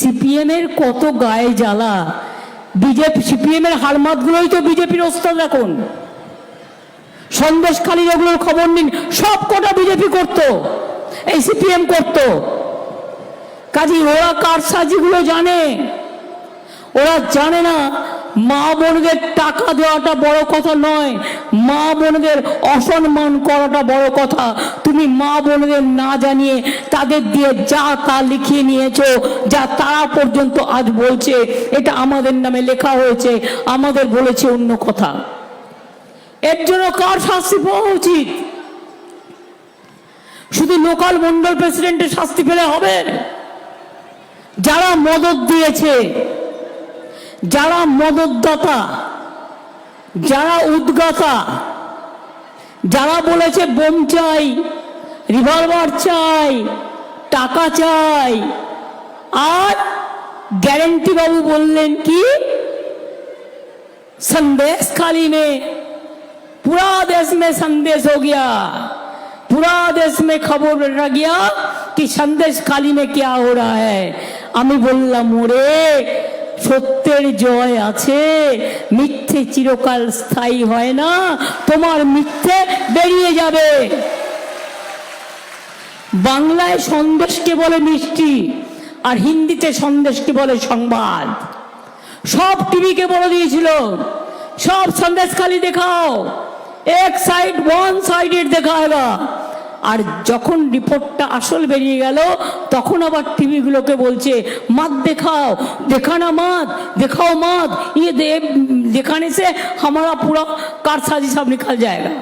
CPM এর কত গায়ে জ্বালা? বিজেপি সিপিএম এর হারমাতগুলোই তো বিজেপির ওস্তাদ এখন। সন্দেশখালীর ওগুলোর খবর নিন, সব কটা বিজেপি করতো, এই সিপিএম করতো। কাজী ওরা কার সাজিগুলো জানে, ওরা জানে না মা বোনদের টাকা দেওয়াটা বড় কথা নয়। মা বোনদের অসম্মান করাটা বড় কথা। তুমি মা বোনদের না জানিয়ে তাদের দিয়ে যা তা লিখিয়ে নিয়েছো, যা তারা পর্যন্ত আজ বলছে, এটা আমাদের নামে লেখা হয়েছে, আমাদের বলেছে অন্য কথা। এর জন্য কার শাস্তি পাওয়া উচিত? শুধু লোকাল মন্ডল প্রেসিডেন্টের শাস্তি পেলে হবে? যারা মদত দিয়েছে যারা মদতদাতা যারা উদ্গাতা যারা বলেছে বোম চাই রিভলভার চাই টাকা চাই আর গ্যারেন্টি বাবু বললেন কি संदेश खाली में पूरा देश में संदेश हो गया पूरा देश में खबर रह गया कि संदेश खाली में क्या हो रहा है আমি বললাম ওরে সত্যের জয় আছে। মিথ্যে চিরকাল স্থায়ী হয় না। তোমার মিথ্যে বেরিয়ে যাবে। বাংলায় সন্দেশকে বলে মিষ্টি, আর হিন্দিতে সন্দেশকে বলে সংবাদ। সব টিভিকে বলে দিয়েছিল। সব সন্দেশ খালি দেখাও। এক সাইড ওয়ান সাইডের দেখায়গা আর যখন রিপোর্টটা আসল বেরিয়ে গেল, তখন আবার টিভিগুলোকে বলছে মাত দেখাও, দেখানা মাত দেখাও মাত ইয়ে দেখানে সে হামারা পুরো কারসাজি সামনে নিকাল জায়গা।